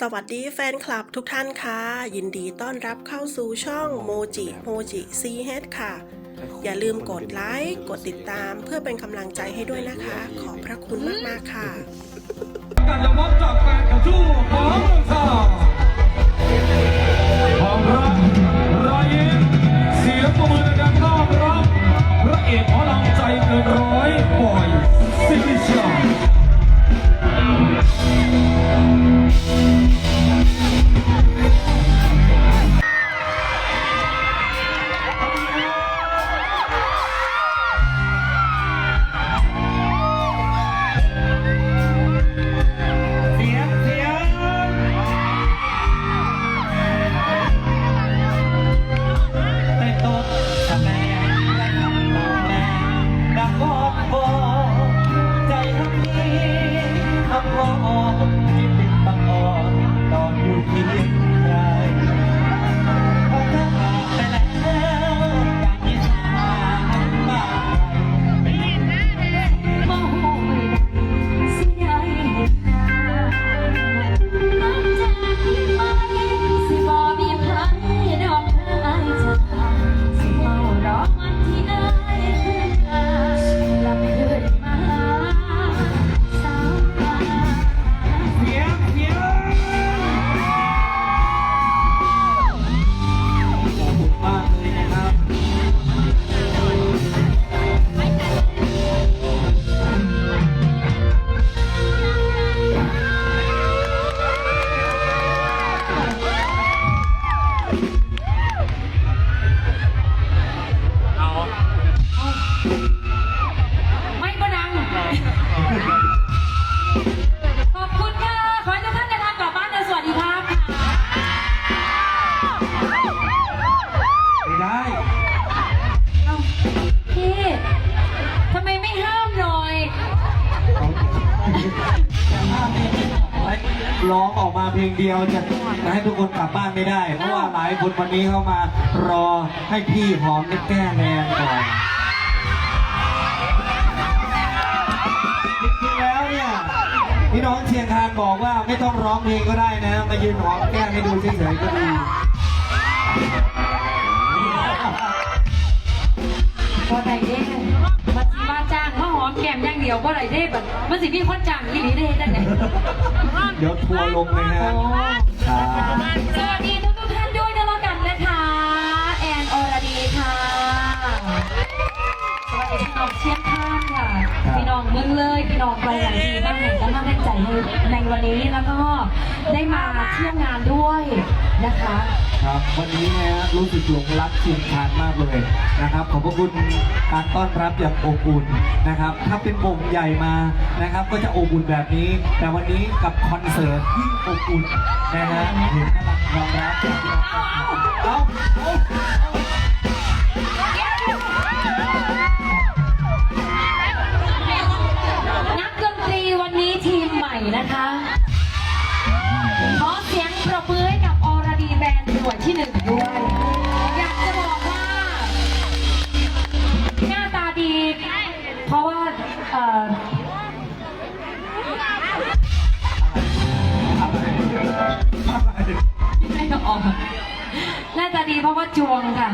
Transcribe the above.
สวัสดีแฟนคลับทุกท่านค่ะ ยินดีต้อนรับเข้าสู่ช่องโมจิโมจิซีเฮดค่ะ อย่าลืมกดไลค์กดติดตามเพื่อเป็นกำลังใจให้ด้วยนะคะ ขอบพระคุณมาก ๆ ค่ะ การยอมากแฟนกับ ร้องออกมาเพลงเดียวจะจะให้ทุกคนกลับบ้านไม่ได้ เพราะว่าหลายคนวันนี้เข้ามารอให้พี่หอมได้แก้แรงก่อนจริงๆแล้วเนี่ยพี่น้องเชียงคานบอกว่าไม่ต้องร้องเพลงก็ได้นะ มายืนหอมแก้ให้ดูเฉยๆก็ดีพอได้เด้มาสิมาจ้าง มาหอมแก้มอย่างเดียวพอได้เด้บัดมันสิมีคนจ้างอีหลีได้จังได๋เดี๋ยวทัวร์ลงเลยนะโอ้ครับสวัสดีทุกทุกๆท่านด้วยนะแล้วกันนะคะ แอนอรดีค่ะสวัสดีพี่น้องเชียงคานค่ะพี่น้องเมืองเลยพี่น้องไปหลายที่บ้างเห็นก็มาได้ใจในในวันนี้แล้วก็ได้มาเที่ยวงานด้วยนะคะ ครับวันนี้นะฮะรู้สึกหลงรักเชียงคานมากเลยนะครับขอบพระคุณ การต้อนรับอย่างอบอุ่นนะครับ ถ้าเป็นวงใหญ่มานะครับ ก็จะอบอุ่นแบบนี้ แต่วันนี้กับคอนเสิร์ตยิ่งอบอุ่นนะฮะเห็นพลังความรับเอาเอา น่าจะดีเพราะว่าจวงค่ะ